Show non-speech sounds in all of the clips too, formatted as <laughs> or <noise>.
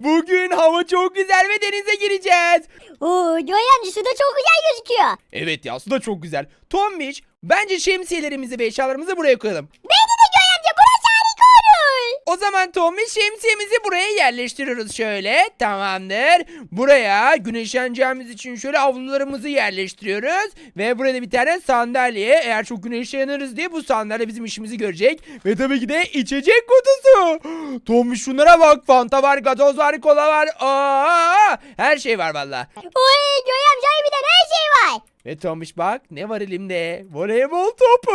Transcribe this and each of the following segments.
Bugün hava çok güzel ve denize gireceğiz. Oo Joy amca suda çok güzel gözüküyor. Evet ya su da çok güzel. Tombiş bence şemsiyelerimizi ve eşyalarımızı buraya koyalım. Bence de Joy amca burası harika olur. O zaman Tombiş şemsiyemizi buraya yerleştiriyoruz şöyle. Tamamdır. Buraya güneşleneceğimiz için şöyle avlularımızı yerleştiriyoruz. Ve burada bir tane sandalye. Eğer çok güneşleniriz diye bu sandalye bizim işimizi görecek. Ve tabii ki de içecek kutusu. Tombiş şunlara bak. Fanta var, gazoz var, kola var. Aa, her şey var valla. Oy Joy amca harbiden her şey var. Ve Tombiş bak ne var elimde? Voleybol topu.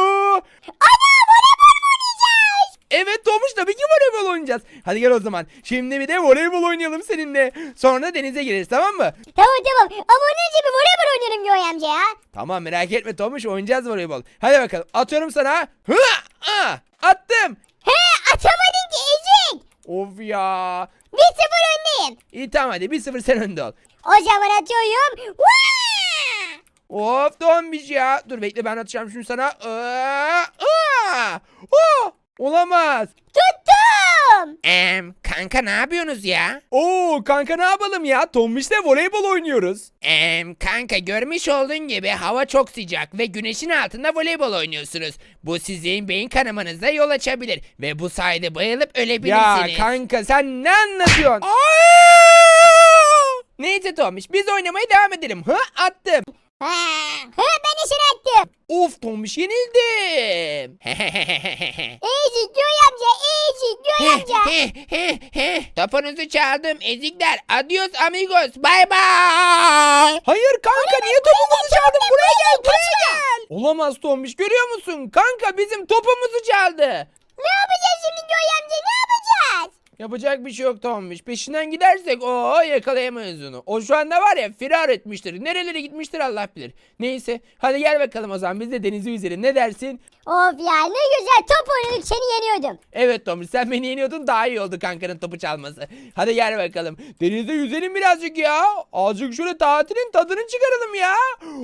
Ana voleybol mu oynayacağız? Evet Tomuş tabii ki voleybol oynayacağız. Hadi gel o zaman. Şimdi bir de voleybol oynayalım seninle. Sonra denize gireriz tamam mı? Tamam tamam ama onun için bir voleybol oynayalım Joy amca ya. Tamam merak etme Tomuş oynayacağız voleybol. Hadi bakalım atıyorum sana. Hı, ah, attım. He atamadın ki ezik. Of ya. 1-0 öndeyim. İyi tamam hadi 1-0 sen önde ol. O zaman atıyorum. Vaa! Of Tomuş ya. Dur bekle ben atacağım şunu sana. Aa, aa, aa, olamaz. Tuttum. Em, kanka ne yapıyorsunuz ya? Oo kanka ne yapalım ya? Tombiş'le voleybol oynuyoruz. Em, kanka görmüş olduğun gibi hava çok sıcak ve güneşin altında voleybol oynuyorsunuz. Bu sizin beyin kanamanıza yol açabilir ve bu sayede bayılıp Ya ölebilirsiniz. kanka sen ne anlatıyorsun? Neyse Tomiş biz oynamaya devam edelim. Hı attım. Ha, ha ben seni attım. Of Tomiş yenildim. <laughs> Ezik Joy amca ezik Joy amca. Topunuzu çaldım ezikler. Adios amigos. Bye bye. Hayır kanka niye topumuzu çaldın? Buraya gel buraya gel. Olamaz Tomiş görüyor musun? Kanka bizim topumuzu çaldı. Ne yapacağız şimdi Joy amca ne yapacağız? Yapacak bir şey yok Tomiş. Peşinden gidersek o yakalayamayız onu. O şu anda var ya firar etmiştir. Nerelere gitmiştir Allah bilir. Neyse hadi gel bakalım o zaman biz de denizi yüzelim. Ne dersin? Of ya ne güzel top oynadık seni yeniyordum. Evet Tomiş sen beni yeniyordun daha iyi oldu kankanın topu çalması. Hadi gel bakalım. Denizde yüzelim birazcık ya. Azıcık şöyle tatilin tadını çıkaralım ya.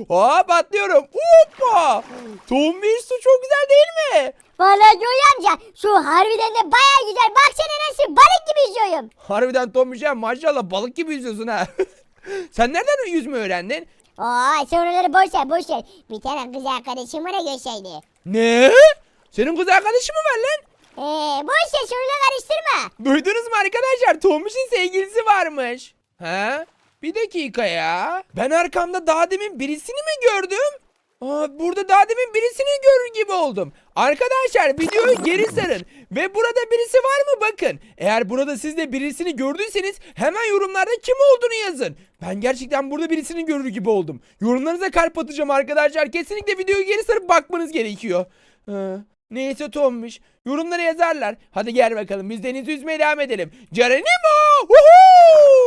Hop atlıyorum. Hoppa. Tomiş su çok güzel değil mi? Vallahi Joy amca şu harbiden de baya güzel. Baksana nasıl balık gibi yüzüyorum. Harbiden Tomiş ya maşallah balık gibi yüzüyorsun ha. <laughs> sen nereden yüzme öğrendin? Oo soruları boş ver boş ver. Bir tane kız arkadaşım bana gösterdi. Ne? Senin kız arkadaşın mı var lan? Eee boş ver soruları karıştırma. Duydunuz mu arkadaşlar? Tomiş'in sevgilisi varmış. He? Bir dakika ya. Ben arkamda daha demin birisini mi gördüm? Aa, burada daha demin birisini görür gibi oldum. Arkadaşlar videoyu geri sarın. Ve burada birisi var mı bakın. Eğer burada siz de birisini gördüyseniz hemen yorumlarda kim olduğunu yazın. Ben gerçekten burada birisini görür gibi oldum. Yorumlarınıza kalp atacağım arkadaşlar. Kesinlikle videoyu geri sarıp bakmanız gerekiyor. Ee, neyse Tommiş. Yorumlara yazarlar. Hadi gel bakalım biz deniz yüzmeye devam edelim. Geronimo! Woohoo!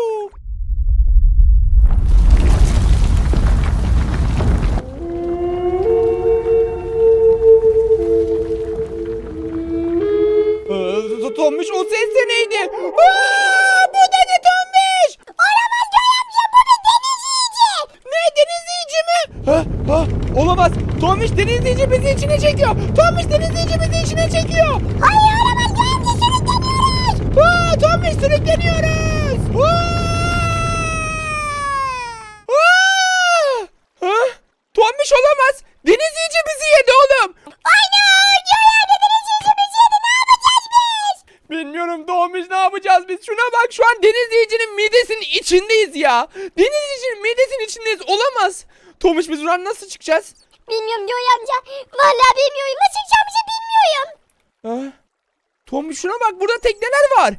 Tommiş o ses de neydi? Aa, bu da ne Tommiş? Olamaz Joy amca bu bir deniz yiyici. Ne denizleyici mi? Ha, ha, olamaz. Tommiş denizleyici bizi içine çekiyor. Tommiş denizleyici bizi içine çekiyor. Hayır olamaz Joy amca sürükleniyoruz. Aa, Tommiş sürükleniyoruz. Aa! Aa! Ha? Tommiş olamaz. Denizleyici bizi yedi oğlum. Biz? Şuna bak şu an denizleyicinin midesinin içindeyiz ya. Denizleyicinin midesinin içindeyiz. Olamaz. Tommiş biz buradan nasıl çıkacağız? Bilmiyorum Joy amca. Vallahi bilmiyorum nasıl çıkacağımızı bilmiyorum. Ha? Tombiş şuna bak burada tekneler var.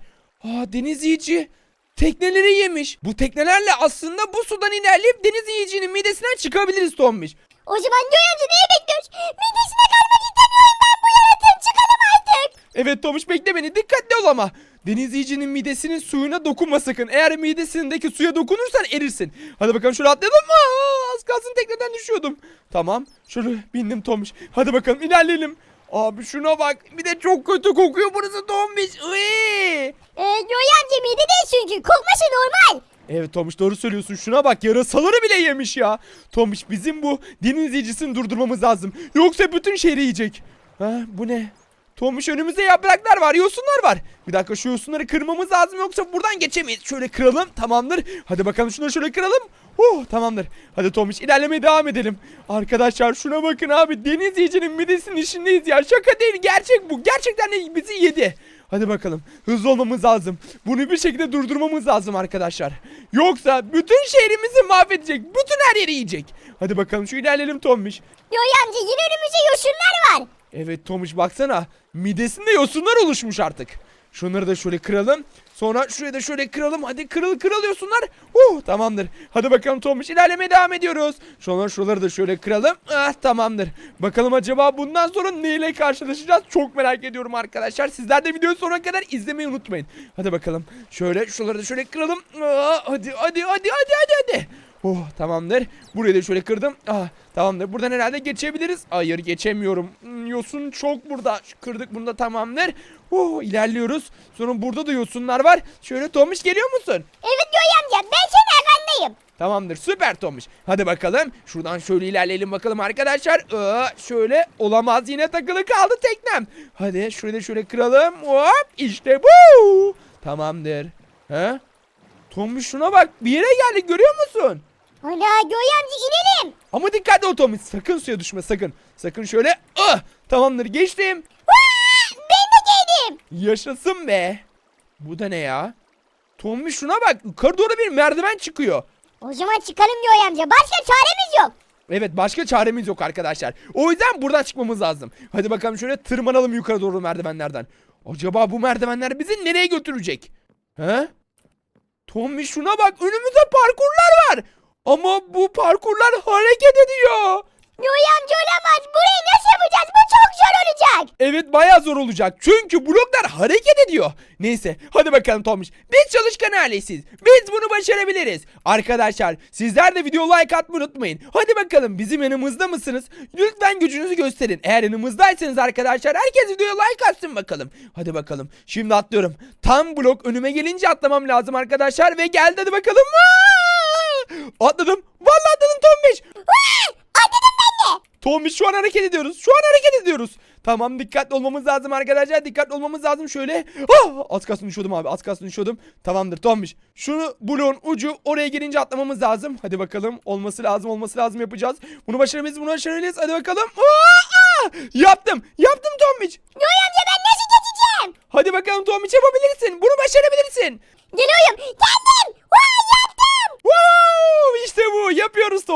Aa deniz yiyici. Tekneleri yemiş. Bu teknelerle aslında bu sudan ilerleyip deniz yiyicinin midesinden çıkabiliriz Tombiş. O zaman Joy amca neyi bekliyoruz? Midesine kalmak istemiyorum ben bu yaratığın çıkalım artık. Evet Tomuş bekle beni dikkatli ol ama. Deniz yiyicinin midesinin suyuna dokunma sakın. Eğer midesindeki suya dokunursan erirsin. Hadi bakalım şöyle atlayalım. Aa, az kalsın tekneden düşüyordum. Tamam şöyle bindim Tomuş. Hadi bakalım ilerleyelim. Abi şuna bak bir de çok kötü kokuyor burası Tomuş. Iy. Ee, Joy amca mide değil çünkü kokması normal. Evet Tomuş doğru söylüyorsun. Şuna bak yarasaları bile yemiş ya. Tomuş bizim bu deniz yiyicisini durdurmamız lazım. Yoksa bütün şehri yiyecek. Ha bu ne? Tomuş önümüzde yapraklar var, yosunlar var. Bir dakika şu yosunları kırmamız lazım yoksa buradan geçemeyiz. Şöyle kıralım tamamdır. Hadi bakalım şunları şöyle kıralım. Oh tamamdır. Hadi Tomuş ilerlemeye devam edelim. Arkadaşlar şuna bakın abi. Deniz yiyicinin midesinin işindeyiz ya. Şaka değil gerçek bu. Gerçekten de bizi yedi. Hadi bakalım. Hızlı olmamız lazım. Bunu bir şekilde durdurmamız lazım arkadaşlar. Yoksa bütün şehrimizi mahvedecek. Bütün her yeri yiyecek. Hadi bakalım şu ilerleyelim Tomuş. Yoy amca yine önümüzde yosunlar var. Evet Tomuş baksana. Midesinde yosunlar oluşmuş artık. Şunları da şöyle kıralım. Sonra şurayı da şöyle kıralım. Hadi kırıl kırıl yosunlar. Uh tamamdır. Hadi bakalım Tomuş ilerlemeye devam ediyoruz. Sonra şuraları da şöyle kıralım. Ah tamamdır. Bakalım acaba bundan sonra neyle karşılaşacağız? Çok merak ediyorum arkadaşlar. Sizler de videoyu sonuna kadar izlemeyi unutmayın. Hadi bakalım. Şöyle şuraları da şöyle kıralım. Ah, hadi hadi hadi hadi hadi hadi. Oh tamamdır. Burayı da şöyle kırdım. Ah tamamdır. Buradan herhalde geçebiliriz. Hayır geçemiyorum. Hmm, Yosun çok burada. Şu Kırdık bunu da tamamdır. Oh ilerliyoruz. Sonra burada da yosunlar var. Şöyle Tomiş geliyor musun? Evet Yoy amca ben senin arkandayım. Tamamdır süper Tomiş. Hadi bakalım. Şuradan şöyle ilerleyelim bakalım arkadaşlar. Aa, şöyle olamaz yine takılı kaldı teknem. Hadi şurayı da şöyle kıralım. Hop işte bu. Tamamdır. He? Tomiş şuna bak bir yere geldik görüyor musun? Hala Yoy amca inelim. Ama dikkatli ol Tommy. Sakın suya düşme sakın. Sakın şöyle. Ah! Tamamdır geçtim. Vaa, ben de geldim. Yaşasın be. Bu da ne ya? Tommy şuna bak. Yukarı doğru bir merdiven çıkıyor. O zaman çıkalım Yoy amca başka çaremiz yok. Evet başka çaremiz yok arkadaşlar. O yüzden buradan çıkmamız lazım. Hadi bakalım şöyle tırmanalım yukarı doğru merdivenlerden. Acaba bu merdivenler bizi nereye götürecek? He? Tommy şuna bak önümüzde parkurlar var. Ama bu parkurlar hareket ediyor. Yoy amca olamaz burayı nasıl yapacağız bu çok zor olacak. Evet bayağı zor olacak. Çünkü bloklar hareket ediyor. Neyse hadi bakalım Tomuş. Biz çalışkan ailesiyiz. Biz bunu başarabiliriz. Arkadaşlar sizler de video like atmayı unutmayın. Hadi bakalım bizim yanımızda mısınız? Lütfen gücünüzü gösterin. Eğer yanımızdaysanız arkadaşlar herkes videoya like atsın bakalım. Hadi bakalım. Şimdi atlıyorum. Tam blok önüme gelince atlamam lazım arkadaşlar. Ve geldi hadi bakalım. Aa! Atladım. Vallahi atladım. Vaa, atladım ben de. Tombiş şu an hareket ediyoruz. Şu an hareket ediyoruz. Tamam dikkatli olmamız lazım arkadaşlar. Dikkatli olmamız lazım şöyle. Ah! Az kalsın düşüyordum abi. Az kalsın düşüyordum. Tamamdır Tombiş. Şunu bloğun ucu oraya gelince atlamamız lazım. Hadi bakalım. Olması lazım olması lazım yapacağız. Bunu başarabiliriz bunu başarabiliriz. Hadi bakalım. Aa! Aa! Yaptım. Yaptım Tombiş. Yoy amca ben nasıl geçeceğim? Hadi bakalım Tombiş yapabilirsin. Bunu başarabilirsin. Geliyorum geldim. Vaa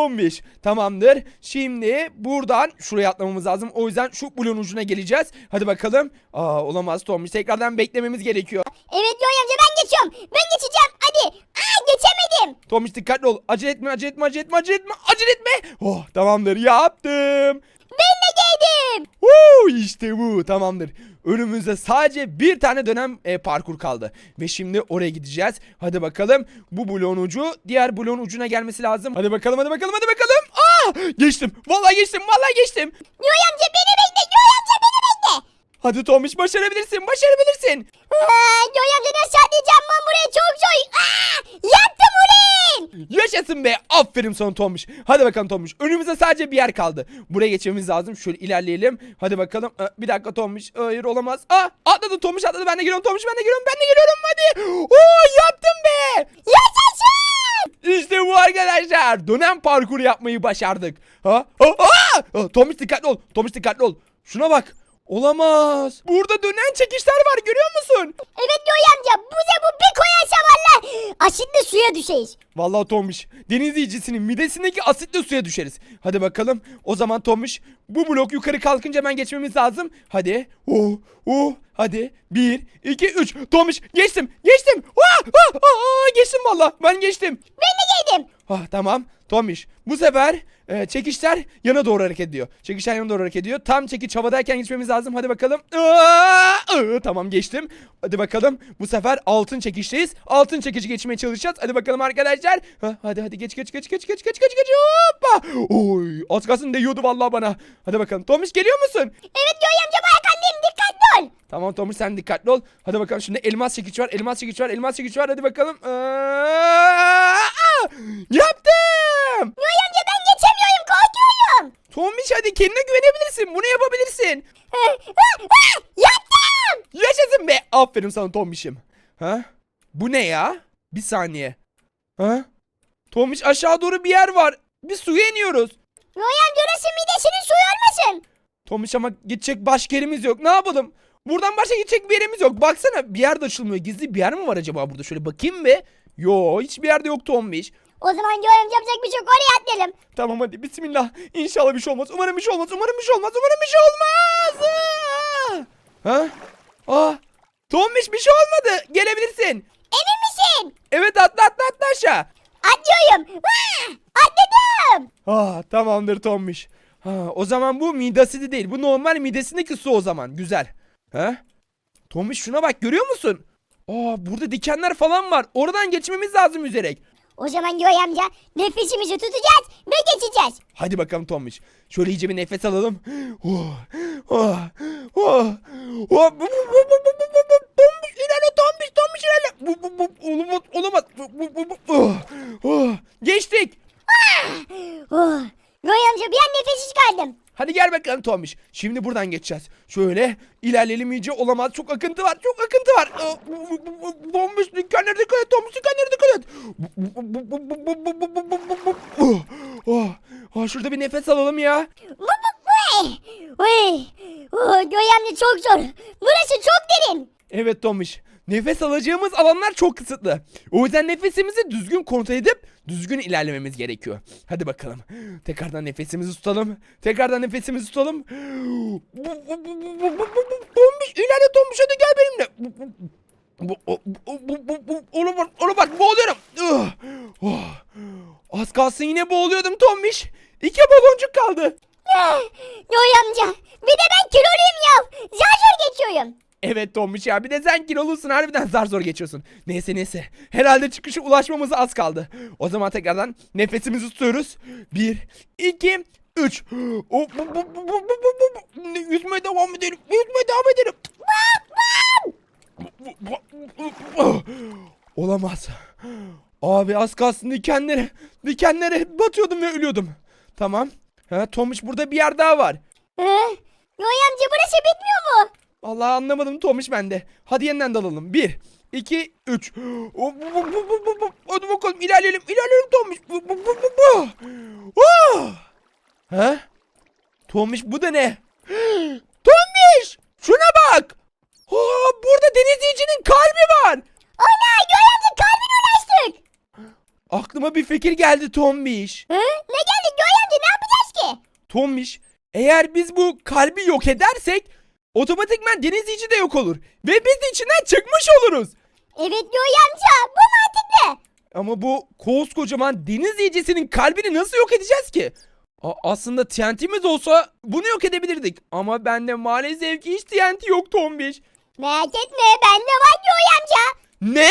Tombiş. Tamamdır. Şimdi buradan şuraya atlamamız lazım. O yüzden şu bloğun ucuna geleceğiz. Hadi bakalım. Aa olamaz Tombiş. Tekrardan beklememiz gerekiyor. Evet Yoy amca ben geçiyorum. Ben geçeceğim hadi. Aa geçemedim. Tombiş dikkatli ol. Acele etme, acele etme, acele etme, acele etme, acele etme. Oh tamamdır. Yaptım. Ben de geldim. Woo! İşte bu. Tamamdır. Önümüzde sadece bir tane dönem e, parkur kaldı. Ve şimdi oraya gideceğiz. Hadi bakalım. Bu bloğun ucu diğer bloğun ucuna gelmesi lazım. Hadi bakalım, hadi bakalım, hadi bakalım. Aa! Geçtim. Vallahi geçtim, vallahi geçtim. Yoy amca beni bekle. Hadi Tomiş başarabilirsin, başarabilirsin. Aa, Yoy amca nasıl atlayacağım ben buraya çok zor. Aa, yaptım ulan. Yaşasın be. Aferin sana Tomiş. Hadi bakalım Tomiş. Önümüzde sadece bir yer kaldı. Buraya geçmemiz lazım. Şöyle ilerleyelim. Hadi bakalım. Ee, Bir dakika Tomiş. Hayır olamaz. Aa atladı Tomiş atladı. Ben de geliyorum Tomiş. Ben de geliyorum. Ben de geliyorum. Hadi. Oo yaptım be. Yaşasın. İşte bu arkadaşlar. Dönem parkuru yapmayı başardık. Ha? Ha? Aa! Aa, Tomiş dikkatli ol. Tomiş dikkatli ol. Şuna bak. Olamaz. Burada dönen çekişler var görüyor musun? Evet Yoy amca bize bu bir koyarsa valla aşırı suya düşeyiz. Vallahi Tomiş deniz yiyicisinin midesindeki asitle suya düşeriz. Hadi bakalım. O zaman Tomiş bu blok yukarı kalkınca hemen geçmemiz lazım. Hadi. Oh, oh. Hadi. Bir, iki, üç. Tomiş geçtim. Geçtim. Ah, ah, ah, ah, geçtim valla. Ben geçtim. Ben de geldim. Ah tamam. Tomiş bu sefer e, çekişler yana doğru hareket ediyor. Çekişler yana doğru hareket ediyor. Tam çekiç havadayken geçmemiz lazım. Hadi bakalım. Aa, aa, tamam geçtim. Hadi bakalım. Bu sefer altın çekişteyiz. Altın çekici geçmeye çalışacağız. Hadi bakalım arkadaşlar. Ha, hadi hadi geç geç geç geç geç geç geç geç. Hoppa. Oy, az kalsın değiyordu vallahi bana. Hadi bakalım. Tomiş geliyor musun? Evet Yoy amca bu arkandayım dikkatli ol. Tamam Tomuş sen dikkatli ol. Hadi bakalım şimdi elmas çekiç var, elmas çekiç var, elmas çekiç var. Hadi bakalım. Aa, aa, yaptım. Yoy amca ben geçemiyorum Tomuş hadi kendine güvenebilirsin. Bunu yapabilirsin. Aa, Yaptım Yaşasın be. Aferin sana Tombiş'im. Ha? Bu ne ya? Bir saniye. Ha? Tombiş aşağı doğru bir yer var. Bir suya iniyoruz. Amca orası midesinin suyu olmasın. Tombiş ama gidecek başka yerimiz yok. Ne yapalım? Buradan başka gidecek bir yerimiz yok. Baksana bir yer de açılmıyor. Gizli bir yer mi var acaba burada? Şöyle bakayım bir. Yo hiçbir yerde yok Tombiş. O zaman amca yapacak bir şey yok oraya atlayalım. Tamam hadi bismillah. İnşallah bir şey olmaz. Umarım bir şey olmaz. Umarım bir şey olmaz. Umarım bir şey olmaz. Aa! Ha? Aa! Tombiş bir şey olmadı. Gelebilirsin. Emin misin? Evet atla atla atla aşağı. Atlıyorum. Vaa! Atladım. Ah tamamdır Tombiş. Ha, o zaman bu midasidi değil. Bu normal midesindeki su o zaman. Güzel. Ha? Tombiş şuna bak görüyor musun? Aa burada dikenler falan var. Oradan geçmemiz lazım yüzerek. O zaman Yoy amca nefesimizi tutacağız ve geçeceğiz. Hadi bakalım Tombiş. Şöyle iyice bir nefes alalım. Oh, oh, oh, oh. Tombiş ilerle Tombiş Tombiş ilerle. Bu, bu, bu, olamaz olamaz. Bu, bu, bu, bu. Oh, oh. Geçtik. Oh. Yoy amca bir an nefesi çıkardım. Hadi gel bakalım Tombiş. Şimdi buradan geçeceğiz. Şöyle ilerleyelim iyice olamaz. Çok akıntı var. Çok akıntı var. Bombiş dükkanlara dikkat et. Bombiş dükkanlara dikkat et. Oh, oh, oh, şurada bir nefes alalım ya. Oy, oy, oy, çok zor. Burası çok derin. Evet Tomiş. Nefes alacağımız alanlar çok kısıtlı. O yüzden nefesimizi düzgün kontrol edip düzgün ilerlememiz gerekiyor. Hadi bakalım. Tekrardan nefesimizi tutalım. Tekrardan nefesimizi tutalım. Tombiş ilerle Tombiş hadi gel benimle. Bu- bu, olamaz, olamaz, boğuluyorum. Uh, oh. Az kalsın yine boğuluyordum Tombiş. İki baloncuk kaldı. Ah, Yoy amca. Bir de ben kiloluyum ya. Zar geçiyorum. Evet Tombiş ya bir de sen kilolusun harbiden zar zor geçiyorsun. Neyse neyse herhalde çıkışa ulaşmamıza az kaldı. O zaman tekrardan nefesimizi tutuyoruz. Bir, iki, üç. <gasps> O, bu, bu, bu, bu, bu, bu, bu. Yüzmeye devam edelim. Yüzmeye devam edelim. <gasps> Olamaz. Abi az kalsın dikenlere, dikenlere batıyordum ve ölüyordum. Tamam. Ha, Tomiş burada bir yer daha var. Ee, Yoy burası bitmiyor mu? Vallahi anlamadım Tomiş bende. Hadi yeniden dalalım. 1, 2, 3. Hadi bakalım ilerleyelim. İlerleyelim Tomiş. Oh! Ha? Tomiş bu da ne? <gasps> Tomiş! Şuna bak! Aa, burada denizcinin kalbi var. Ana amca kalbine ulaştık. Aklıma bir fikir geldi Tombiş. Hı? Ne geldi amca ne yapacağız ki? Tombiş, eğer biz bu kalbi yok edersek otomatikman denizci de yok olur. Ve biz de içinden çıkmış oluruz. Evet Yoy amca bu mantıklı. Ama bu koskocaman deniz yiyecesinin kalbini nasıl yok edeceğiz ki? A- aslında TNT'miz olsa bunu yok edebilirdik. Ama bende maalesef ki hiç TNT yok Tombiş. Merak etme bende var Yoy amca. Ne?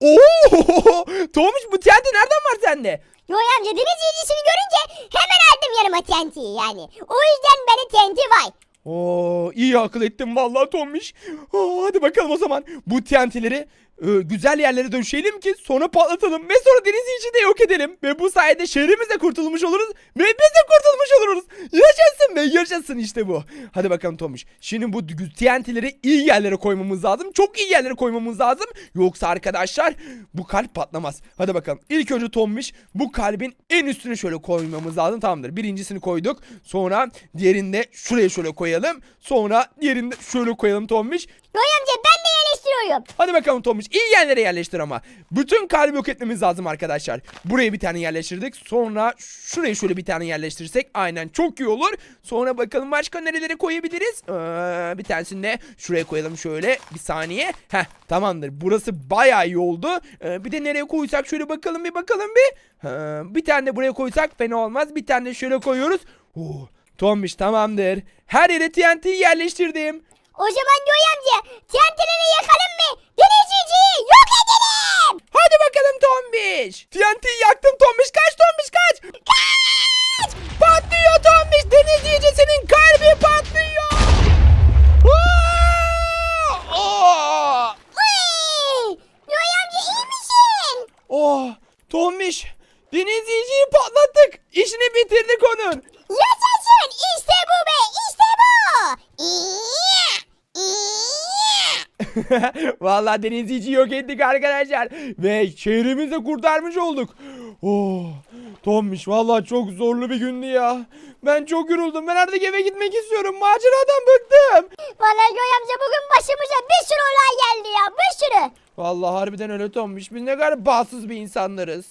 Oo! <laughs> Tombiş bu TNT nereden var sende? Yoy amca deniz yiyicisini görünce hemen aldım yanıma TNT'yi yani. O yüzden bende TNT var. Oo, iyi akıl ettin vallahi Tombiş. Aa, hadi bakalım o zaman bu TNT'leri e, güzel yerlere döşeyelim ki sonra patlatalım ve sonra deniz içi de yok edelim. Ve bu sayede şehrimiz de kurtulmuş oluruz ve biz de kurtulmuş oluruz. Yaşasın be yaşasın işte bu. Hadi bakalım Tombiş. Şimdi bu TNT'leri iyi yerlere koymamız lazım. Çok iyi yerlere koymamız lazım. Yoksa arkadaşlar bu kalp patlamaz. Hadi bakalım. İlk önce Tombiş bu kalbin en üstüne şöyle koymamız lazım. Tamamdır. Birincisini koyduk. Sonra diğerini de şuraya şöyle koyalım. Sonra diğerini de şöyle koyalım Tombiş. Yoy amca ben de yerleştiriyorum. Hadi bakalım Tomuş iyi yerlere yerleştir ama. Bütün kalbi yok etmemiz lazım arkadaşlar. Buraya bir tane yerleştirdik. Sonra şuraya şöyle bir tane yerleştirsek aynen çok iyi olur. Sonra bakalım başka nerelere koyabiliriz. Ee, bir tanesini de şuraya koyalım şöyle. Bir saniye. Heh tamamdır. Burası bayağı iyi oldu. Ee, bir de nereye koysak şöyle bakalım bir bakalım bir. Ee, bir tane de buraya koysak fena olmaz. Bir tane de şöyle koyuyoruz. Oo, Tomuş tamamdır. Her yere TNT yerleştirdim. O zaman Yoy amca TNT'leri yakalım mı? Deniz yiyiciyi yok edelim. Hadi bakalım Tombiş. TNT yaktım Tombiş. Kaç Tombiş kaç. Kaç. Patlıyor Tombiş. Deniz yiyecesinin kalbi patlıyor. Aa! Aa! Amca iyi misin? Oh, Tombiş. Deniz yiyeceği patlattık. İşini bitirdik onun. Yaşasın işte bu be işte bu. İyi. <laughs> Vallahi denizciyi yok ettik arkadaşlar. Ve şehrimizi kurtarmış olduk. Oh, Tommiş vallahi çok zorlu bir gündü ya. Ben çok yoruldum. Ben artık eve gitmek istiyorum. Maceradan bıktım. Vallahi Göğe amca bugün başımıza bir sürü olay geldi ya bir sürü. Vallahi harbiden öyle Tommiş. Biz ne kadar bağımsız bir insanlarız.